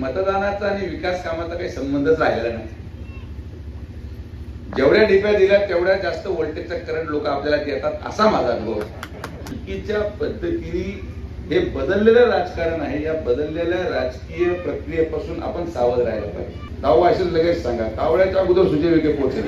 मतदानाचा आणि विकास कामाचा काही संबंधच राहिलेला नाही. जेवढ्या डिप्या दिल्या तेवढ्या जास्त व्होल्टेजचा करंट लोक आपल्याला देतात असा माझा अनुभव चुकीच्या पद्धतीने हे बदललेलं राजकारण आहे या बदललेल्या राजकीय प्रक्रियेपासून आपण सावध राहायला पाहिजे. नाव असेल लगेच सांगा कावळ्याच्या अगोदर सुजय विखे पोहोचले.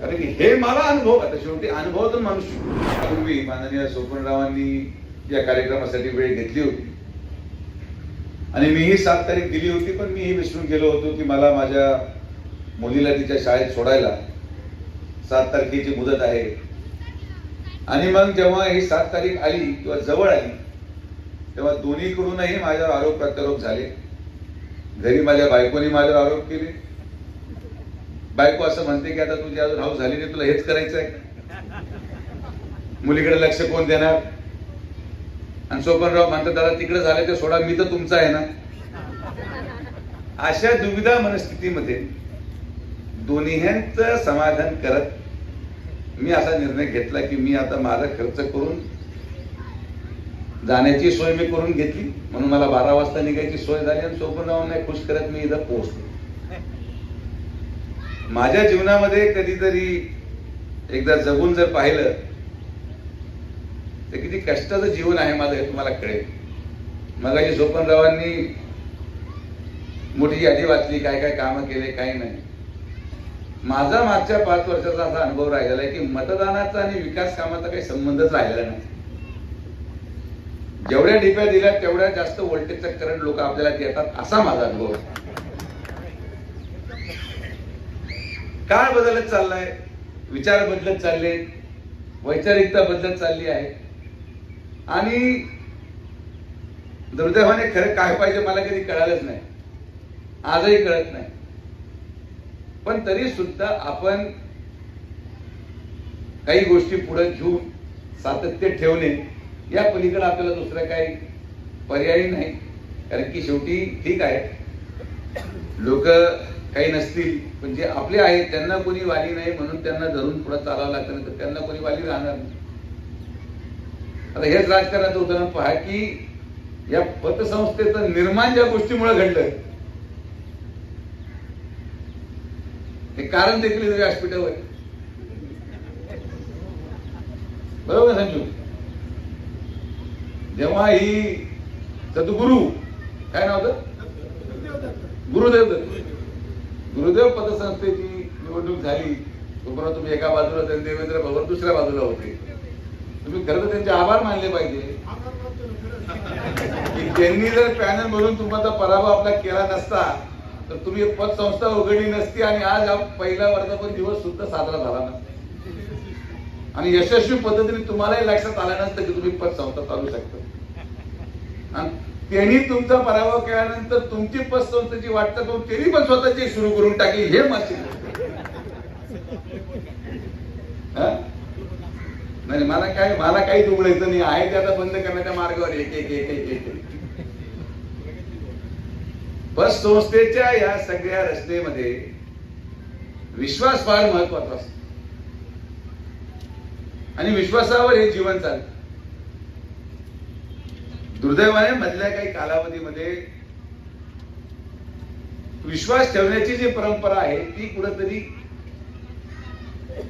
कारण की हे मला अनुभव आता शेवटी अनुभवातून माणूस शिकतो. पूर्वी माननीय सोपनरावांनी या कार्यक्रमासाठी वेळ घेतली होती. आणि मीही सात तारीख दिली होती पण मीही विसरून गेलो होतो की मला माझ्या मुलीला तिच्या शाळेत सोडायला सात तारखेची मुदत आहे. आणि मग जेव्हा ही सात तारीख आली किंवा जवळ आली तेव्हा दोन्हीकडूनही माझ्यावर आरोप प्रत्यारोप झाले. घरी माझ्या बायकोनी माझ्यावर आरोप केले. बायको असं म्हणते की आता तुझी अजून हाऊस झाली नाही तुला हेच करायचं आहे मुलीकडे लक्ष कोण देणार? आणि सोपनराव म्हणतात दादा तिकडे झालं ते सोडा मी तर तुमचा आहे ना. अशा दुविधा मनस्थितीमध्ये दोन्हीचं समाधान करत मी असा निर्णय घेतला की मी आता माझा खर्च करून जाण्याची सोय मी करून घेतली. म्हणून मला बारा वाजता निघायची सोय झाली आणि सोपनरावांना खुश करत मी इथं पोहोचलो. माझ्या जीवनामध्ये कधीतरी एकदा जगून जर पाहिलं तर किती कष्टाचं जीवन आहे माझं हे तुम्हाला कळेल. मगाशी सोपनरावांनी मोठी यादी वाचली काय काय कामं केले काय नाही. माझा मागच्या पाच वर्षाचा असा अनुभव राहिलेला आहे की मतदानाचा आणि विकास कामाचा काही संबंधच राहिलेला नाही. जेवढ्या डिप्या दिल्या तेवढ्या जास्त व्होल्टेजचा करंट लोक आपल्याला देतात असा माझा अनुभव काय काळ बदलत चाललाय विचार बदलत चालले वैचारिकता बदलत चालली आहे. आणि दुर्दैवाने खरं काय पाहिजे मला कधी कळालंच नाही. आजही कळत नाही. पण तरी सुद्धा आपण काही गोष्टी पुढे घेऊन सातत्य ठेवणे या पलीकडे आपल्याला दुसरं काही पर्याय नाही. कारण की शेवटी ठीक आहे. लोक काही नसतील पण जे आपले आहेत त्यांना कोणी वाली नाही म्हणून त्यांना धरून पुढे चालावं लागतं नाही तर त्यांना कोणी वाली राहणार नाही. आता हेच राजकारणाचं उदाहरण पहा की या पतसंस्थेचं निर्माण ज्या गोष्टीमुळे घडलं ते कारण देखील व्यासपीठावर आहे. बरोबर संजू? जेव्हा ही सद्गुरु काय नाव होतं? गुरुदेव दत्त. गुरुदेव पतसंस्थेची निवडणूक झाली तोपर्यंत तुम्ही एका बाजूला देवेंद्र भवन दुसऱ्या बाजूला होते. तुम्ही खरं तर त्यांचे आभार मानले पाहिजे. की त्यांनी जर पॅनल म्हणून तुमचा पराभव आपला केला नसता तर तुम्ही पतसंस्था उघडली नसती आणि आज पहिला वर्धापन दिवस सुद्धा साजरा झाला नसता. आणि यशस्वी पद्धतीने तुम्हालाही लक्षात आलं नसतं की तुम्ही पतसंस्था चालू शकता. आणि त्यांनी तुमचा पराभव केल्यानंतर तुमची पतसंस्थेची वाटतं करून त्यांनी पण स्वतःची सुरू करून टाकली. हे मासिक. नाही मला काय मला काही उघडायचं नाही. आहे ते आता बंद करण्याच्या मार्गावर एक एक एक एक एक. बस संस्थेच्या या सगळ्या रचनेमध्ये विश्वास फार महत्त्वाचा असतो. आणि विश्वासावर हे जीवन चालत. दुर्दैवाने मधल्या काही कालावधीमध्ये विश्वास ठेवण्याची जी परंपरा आहे ती कुठंतरी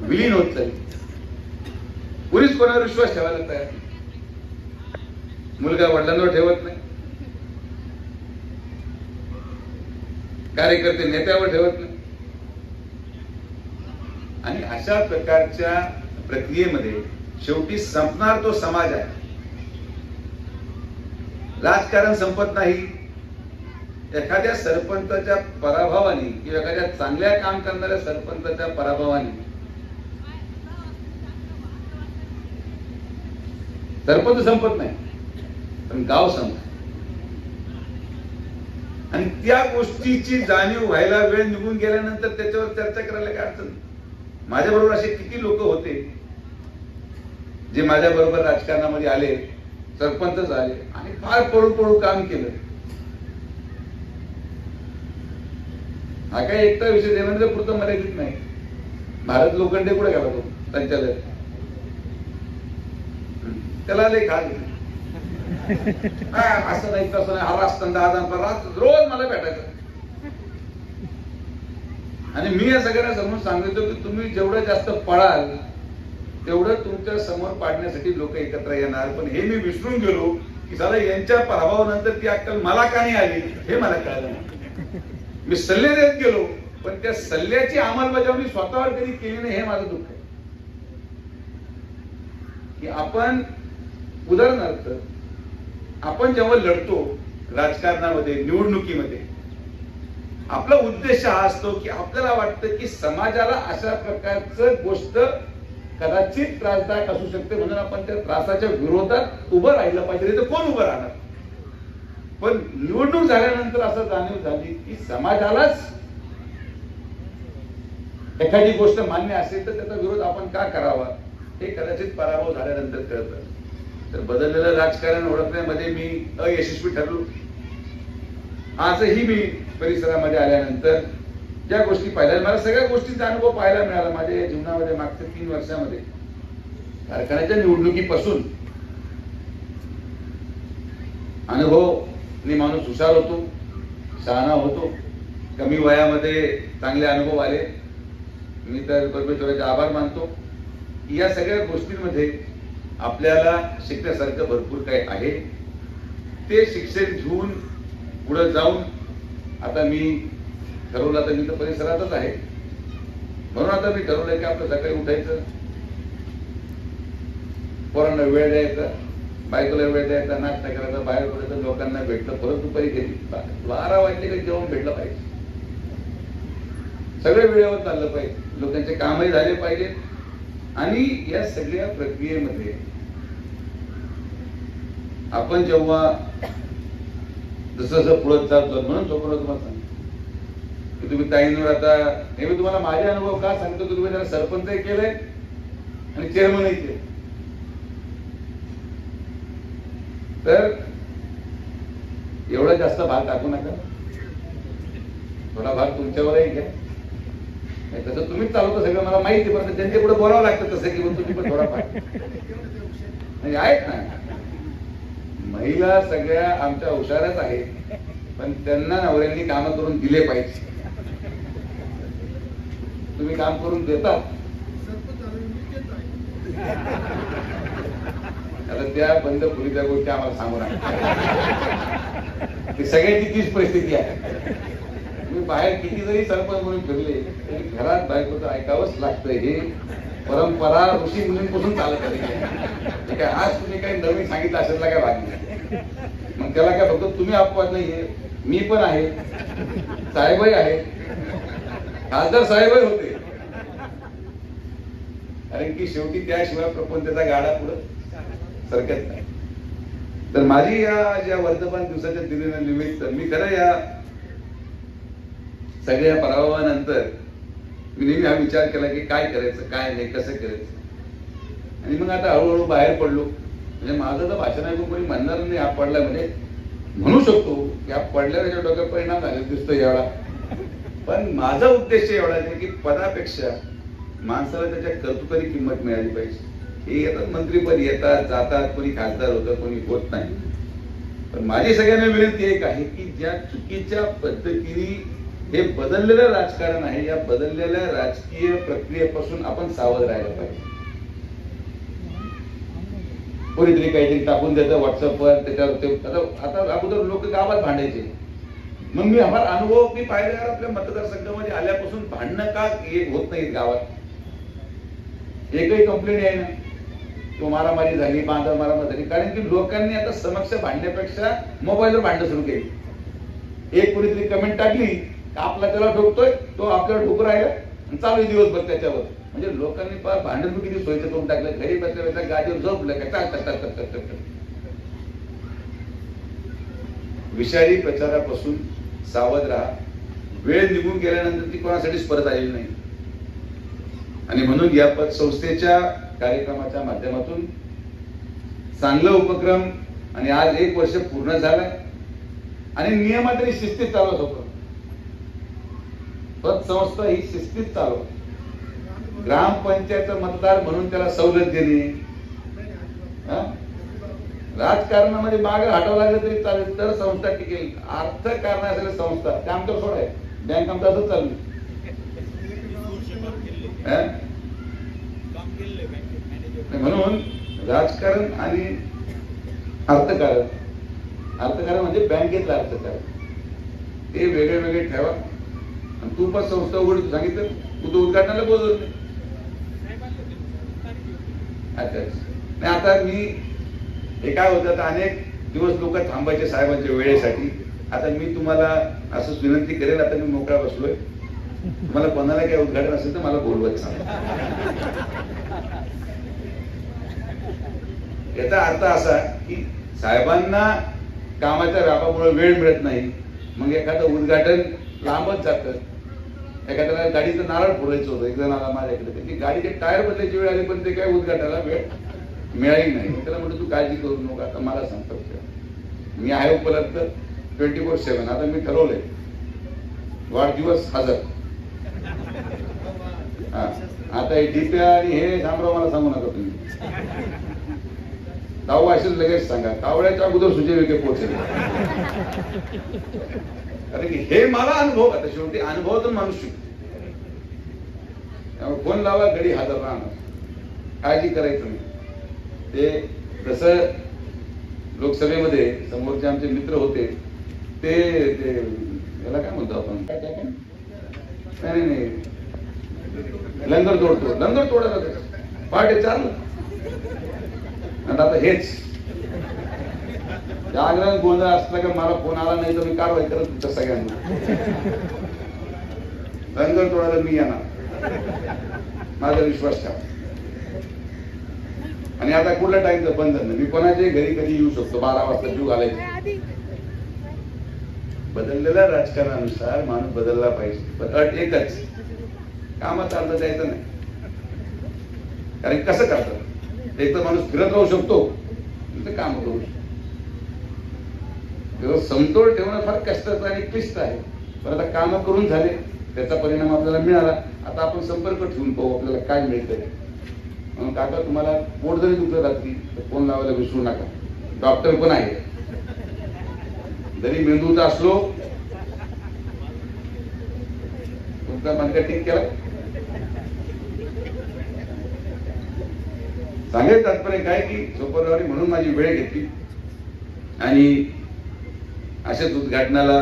विलीन होत चालली. कुणीच कोणावर विश्वास ठेवायला तयार नाही. मुलगा वडिलांवर ठेवत नाही. कार्यकर्ते नेत्यावर ठेवत नाही. आणि अशा प्रकारच्या प्रक्रियेमध्ये शेवटी संपणार तो समाज आहे. राजकारण संपत नाही. एखाद्या सरपंचाच्या पराभवाने किंवा एखाद्या चांगल्या काम करणाऱ्या सरपंचाच्या पराभवाने सरपंच संपत नाही. पण गाव संपत. आणि त्या गोष्टीची जाणीव व्हायला वेळ निघून गेल्यानंतर त्याच्यावर चर्चा करायला काय अडचण? माझ्या बरोबर असे किती लोक होते जे माझ्या बरोबर राजकारणामध्ये आले सरपंच झाले आणि फार पळू पळू काम केलं. हा काय एकटा विषय देवेंद्र पुरतं मर्यादित नाही. भारत लोखंडे कुठे गेला तो संचालक. त्याला लय घाल असं नाही तसं नाही. हा असताना दहा रोज मला भेटायचं. आणि मी या सगळ्यांना समोर सांगितलं की तुम्ही जेवढं जास्त पळाल तेवढं तुमच्यासमोर पाडण्यासाठी लोक एकत्र येणार. पण हे मी विसरून गेलो की साला यांच्या प्रभावानंतर ती अक्कल मला का नाही आली? हे मला कळलं मी सल्ले देत गेलो पण त्या सल्ल्याची अंमलबजावणी स्वतःवर कधी केली नाही हे माझं दुःख आहे. की आपण उदाहरणार्थ आपण जेव्हा लढतो राजकारणामध्ये निवडणुकीमध्ये आपला उद्देश हा असतो की आपल्याला वाटतं की समाजाला अशा प्रकारचं गोष्ट कदाचित त्रासदायक असू शकते म्हणून आपण त्या त्रासाच्या विरोधात उभं राहिलं पाहिजे तर कोण उभं राहणार? पण निवडणूक झाल्यानंतर असं जाणीव झाली की समाजालाच एखादी गोष्ट मान्य असेल तर त्याचा विरोध आपण का करावा? हे कदाचित पराभव झाल्यानंतर कळतं. तर बदललेलं राजकारण ओळखण्यामध्ये मी अयशस्वी ठरलो. आजही मी परिसरामध्ये आल्यानंतर ज्या गोष्टी पाहिल्या मला सगळ्या गोष्टींचा अनुभव पाहायला मिळाला माझ्या जीवनामध्ये मागच्या तीन वर्षामध्ये. कारखान्याच्या निवडणुकीपासून अनुभव मी माणूस हुशार होतो शहाणा होतो कमी वयामध्ये चांगले अनुभव आले. मी तर परमेश्वराचे आभार मानतो. की या सगळ्या गोष्टींमध्ये आपल्याला शिकण्यासारखं भरपूर काही आहे. ते शिक्षण घेऊन पुढे जाऊन आता मी ठरवलं आता मी तर परिसरातच आहे. म्हणून आता मी ठरवलं की आपलं सकाळी उठायचं. पोरांना वेळ द्यायचा बायकोला वेळ द्यायचा नाश्ता करायचा बाहेर पडायचं लोकांना भेटलं परत दुपारी घरी. बारा वाजले का जेवण भेटलं पाहिजे. सगळं वेळेवर चाललं पाहिजे. लोकांचे कामही झाले पाहिजेत. आणि या सगळ्या प्रक्रियेमध्ये आपण जेव्हा जसं जसं पुढत चालतो म्हणून तोपर्यंत तुम्हाला सांगतो. की तुम्ही ताईंवर आता हे मी तुम्हाला माझे अनुभव का सांगतो की तुम्ही त्याला सरपंचही केलंय आणि चेअरमनही केलं तर एवढा जास्त भाग टाकू नका. थोडा भाग तुमच्यावरही घ्या. तसं तुम्हीच चालवतो सगळं. मला माहिती आहे, पण त्यांच्या पुढे बोलावं लागतं तसं की तुम्ही पण थोडा म्हणजे आहेत ना. महिला सगळ्या आमच्या हुशारच आहेत पण त्यांना नवऱ्यांनी काम करून दिले पाहिजे. तुम्ही काम करून देतात. आता त्या बंद खोलीच्या गोष्टी आम्हाला सांगू नका. ती सगळ्यांची तीच परिस्थिती आहे. मी बाहेर किती जरी सरपंच म्हणून फिरले तरी घरात बायकोचं ऐकावंच लागतं हे. परंपरा ऋषी मुलींपासून चालत आली आहे. आज तुम्ही काही नवीन सांगितलं असेल काय भागी मग त्याला काय फक्त तुम्ही अपवाद नाहीये. मी पण आहे. साहेबही आहे. खासदार साहेबही होते. कारण की शेवटी त्याशिवाय प्रपंचाचा गाडा पुढे सरकत नाही. तर माझी या ज्या वर्धमान दिवसाच्या दिनानिमित्त मी खरं या सगळ्या पराभवानंतर मी नेहमी हा विचार केला की काय करायचं काय नाही कसं करायचं? आणि मग आता हळूहळू बाहेर पडलो. म्हणजे माझं तर भाषण ऐकून कोणी म्हणणार नाही हा पडला म्हणजे म्हणू शकतो की हा पडल्या म्हणजे त्याच्या डोक्यात परिणाम झाले दिसतो एवढा पण माझा उद्देश एवढा आहे की पदापेक्षा माणसाला त्याच्या कर्तृत्वाची किंमत मिळाली पाहिजे. हे येतात मंत्रीपद येतात जातात कोणी खासदार होतं कोणी होत नाही. पण माझी सगळ्यांना विनंती एक आहे की ज्या चुकीच्या पद्धतीने हे बदललेलं राजकारण आहे या बदललेल्या राजकीय प्रक्रियेपासून आपण सावध राहायला पाहिजे. कोणीतरी काहीतरी टाकून देतं व्हॉट्सअपवर त्याच्यावर ते आता आता अगोदर लोक गावात भांडायचे. मग मी आम्हाला अनुभव मी पाहिला आपल्या मतदारसंघामध्ये आल्यापासून भांडणं का होत नाही गावात? एकही कंप्लेंट आहे ना तो मारामारी झाली बांधा मारामारी झाली. कारण की लोकांनी आता समक्ष भांडण्यापेक्षा मोबाईलवर भांडणं सुरू केली. एक कोणीतरी कमेंट टाकली आपला त्याला ठोकतोय तो आपल्याला ठोकू राहिला आणि चालू आहे दिवसभर त्याच्यावर. म्हणजे लोकांनी फार भांडण बी किती सोयीचं करून टाकलं घरी बसल्या बसल्या गाडीवर झोपलं का टाक टाक टाक टाक टाक विषारी प्रचारापासून सावध राहा. वेळ निघून गेल्यानंतर ती कोणासाठीच परत आलेली नाही. आणि म्हणून या पद संस्थेच्या कार्यक्रमाच्या माध्यमातून चांगलं उपक्रम आणि आज एक वर्ष पूर्ण झालं आणि नियमात आणि शिस्तीत चालवत होतं. पतसंस्था ही शिस्तीत चालू. ग्रामपंचायत मतदार म्हणून त्याला सवलत देणे हा? राजकारणामध्ये मागे हटावं लागलं तरी चालेल तर संस्था टिकेल. अर्थकारण असलेल्या संस्था ते आमच्या सोड. आहे बँक आमचं असंच चालू म्हणून राजकारण आणि अर्थकारण. अर्थकारण म्हणजे बँकेतलं अर्थकारण. ते वेगळे वेगळे ठेवा. आणि तू पण संस्था उघड सांगितलं तू तो उद्घाटनाला बोलत नाही अच्छा. नाही आता मी हे काय होतं आता अनेक दिवस लोक थांबायचे साहेबांच्या वेळेसाठी. आता मी तुम्हाला असं विनंती करेल आता मी मोकळा बसलोय. मला कोणाला काही उद्घाटन असेल तर मला बोलवत सांग याचा अर्थ असा की साहेबांना कामाच्या राबामुळे वेळ मिळत नाही. मग एखादं उद्घाटन लांबच जातं. एखाद्याला गाडीचं नारळ फोडायचं होतं. एक जण आला माझ्याकडे त्याची गाडीचे टायर बदलायची वेळ आली पण ते काय उद्घाटनाला वेळ मिळाली नाही. त्याला म्हणतो तू काळजी करू नको आता मला सांगतो मी आहे उपलब्ध ट्वेंटी फोर सेव्हन आता मी ठरवलंय. वाढदिवस हजर आता हे डीपी आणि हे थांबराव मला सांगू नका तुम्ही. दावा असेल लगेच सांगा. कावळ्याच्या अगोदर सुजय विखे पोहोचले. कारण की हे मला अनुभव आता शेवटी अनुभव तर माणूस शिकतो त्यामुळे फोन लावा घडी हजर राहणार काळजी करायचं नाही. ते कसं लोकसभेमध्ये समोरचे आमचे मित्र होते ते ते याला काय म्हणतो आपण? नाही नाही, लंगर तोडतो. लंगर तोडायला पहाटे चालू. आणि आता हेच. जागरण गोंधळ असला का मला फोन आला नाही तर मी कारवाई करत तुमच्या सगळ्यांना. रंगण तोडायला मी येणार. माझा विश्वास ठेवा. आणि आता कुठल्या टाइमचं बंधन नाही? मी कोणाच्याही घरी कधी येऊ शकतो? बारा वाजता जीव आलाय बदललेल्या राजकारणानुसार माणूस बदलला पाहिजे. पण अट एकच कामात अर्थ द्यायचं नाही. कारण कसं करतात? एक तर माणूस फिरत राहू शकतो. काम करू शकतो. तेव्हा समतोल ठेवणं फार कष्टाचं आणि क्लिष्ट आहे. पण आता कामं करून झाले त्याचा परिणाम आपल्याला मिळाला. आता आपण संपर्क ठेवून पाहू आपल्याला काय मिळतंय. म्हणून काका तुम्हाला पोट जरी दुखत रात्री तर फोन लावायला विसरू नका. डॉक्टर पण आहे जरी मेंदूचा असलो. तुमचा मनका ठीक केला? चांगले तात्पर्य काय की सोपरवारी म्हणून माझी वेळ घेतली. आणि अशाच उद्घाटनाला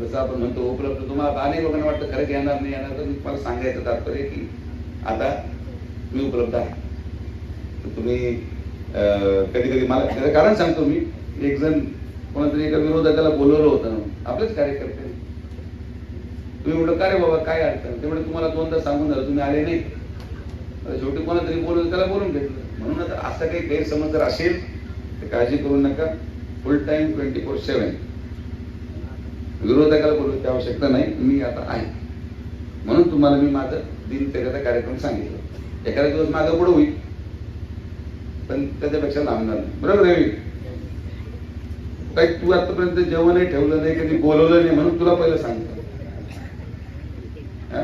जसं आपण म्हणतो उपलब्ध. तुम्हाला आता अनेक लोकांना वाटतं खरं येणार नाही येणार तर मी तुम्हाला सांगायचं तात्पर्य की आता मी उपलब्ध आहे. तर तुम्ही कधी कधी मला कारण सांगतो मी. एक जण कोणातरी एका विरोधकाला बोलवलं होतं. आपलेच कार्यकर्ते. तुम्ही म्हटलं का रे बाबा काय अडचण? ते म्हणजे तुम्हाला दोनदा सांगून झालं तुम्ही आले नाही शेवटी कोणातरी बोलवलं त्याला बोलून घेतलं. म्हणून आता असं काही गैरसमज जर असेल तर काळजी करू नका. Full time twenty four seven विरोधकाला बोलवायची आवश्यकता नाही मी आता आहे. म्हणून तुम्हाला मी माझं दिनचर्याचा कार्यक्रम सांगितलं. एखादा दिवस माझं पुढे होईल. पण त्याच्यापेक्षा लांबणार नाही बरोबर आहे काही तू आतापर्यंत जेवणही ठेवलं नाही कधी बोलवलं नाही म्हणून तुला पहिलं सांगतो. हा?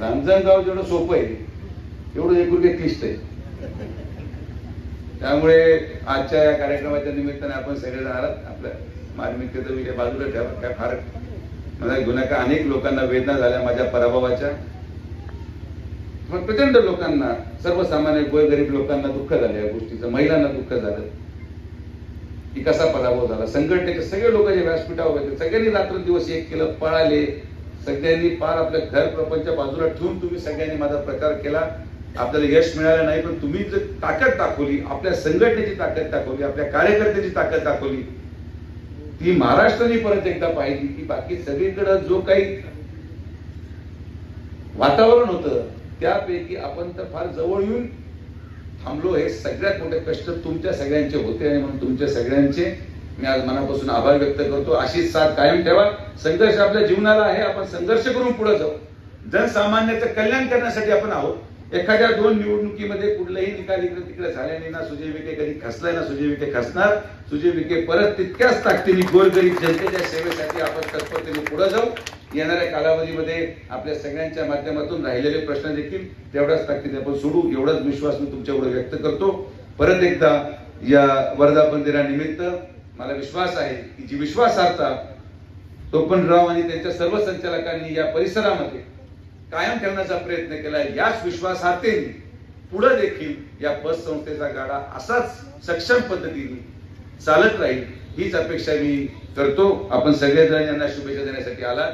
रांजणगाव जेवढं सोपं आहे एवढं एकूण क्लिष्ट आहे. त्यामुळे आजच्या या कार्यक्रमाच्या निमित्ताने आपण सगळेजण आलात. आपल्या मार्मिकतेचा बाजूला ठेवा. काय फार मला गुन्हा का अनेक लोकांना वेदना झाल्या माझ्या पराभवाच्या. पण प्रचंड लोकांना सर्वसामान्य गोरगरीब लोकांना दुःख झालं या गोष्टीचं. महिलांना दुःख झालं. की कसा पराभव झाला? संघटनेचे सगळे लोक जे व्यासपीठावर होते सगळ्यांनी रात्रंदिवस एक केलं पळाले. सगळ्यांनी पार आपल्या घर प्रपंच बाजूला ठेवून तुम्ही सगळ्यांनी माझा प्रचार केला. आपल्याला यश मिळालं नाही पण तुम्ही जर ताकद दाखवली आपल्या संघटनेची ताकद दाखवली आपल्या कार्यकर्त्याची ताकद दाखवली ती महाराष्ट्राने परत एकदा पाहिली की बाकी सगळीकडे जो काही वातावरण होतं त्यापैकी आपण तर फार जवळ येऊन थांबलो. हे सगळ्यात मोठे कष्ट तुमच्या सगळ्यांचे होते आणि म्हणून तुमच्या सगळ्यांचे मी आज मनापासून आभार व्यक्त करतो. अशीच साथ कायम ठेवा. संघर्ष आपल्या जीवनाला आहे आपण संघर्ष करून पुढे जाऊ. जनसामान्याचं कल्याण करण्यासाठी आपण आहोत. एखाद्या दोन निवडणुकीमध्ये कुठलंही निकाल इकडे तिकडे झाले नाही ना सुजय विखे कधी खसलाय ना सुजय विखे खसणार. सुजय विखे परत तितक्याच ताकदीने गोरगरीब जनतेच्या सेवेसाठी आपण तत्परतेने पुढे जाऊ. येणाऱ्या कालावधीमध्ये आपल्या सगळ्यांच्या माध्यमातून राहिलेले प्रश्न देखील तेवढ्याच ताकदीने आपण सोडू. एवढाच विश्वास मी तुमच्याकडे व्यक्त करतो. परत एकदा या वर्धापन दिनानिमित्त मला विश्वास आहे की जी विश्वासार्हता टोपनराव आणि त्यांच्या सर्व संचालकांनी या परिसरामध्ये कायम ठेवण्याचा प्रयत्न केला याच विश्वासार्थेने पुढे देखील या बस संस्थेचा गाडा असाच सक्षम पद्धतीने चालत राहील हीच अपेक्षा मी करतो. आपण सगळेजण यांना शुभेच्छा देण्यासाठी आला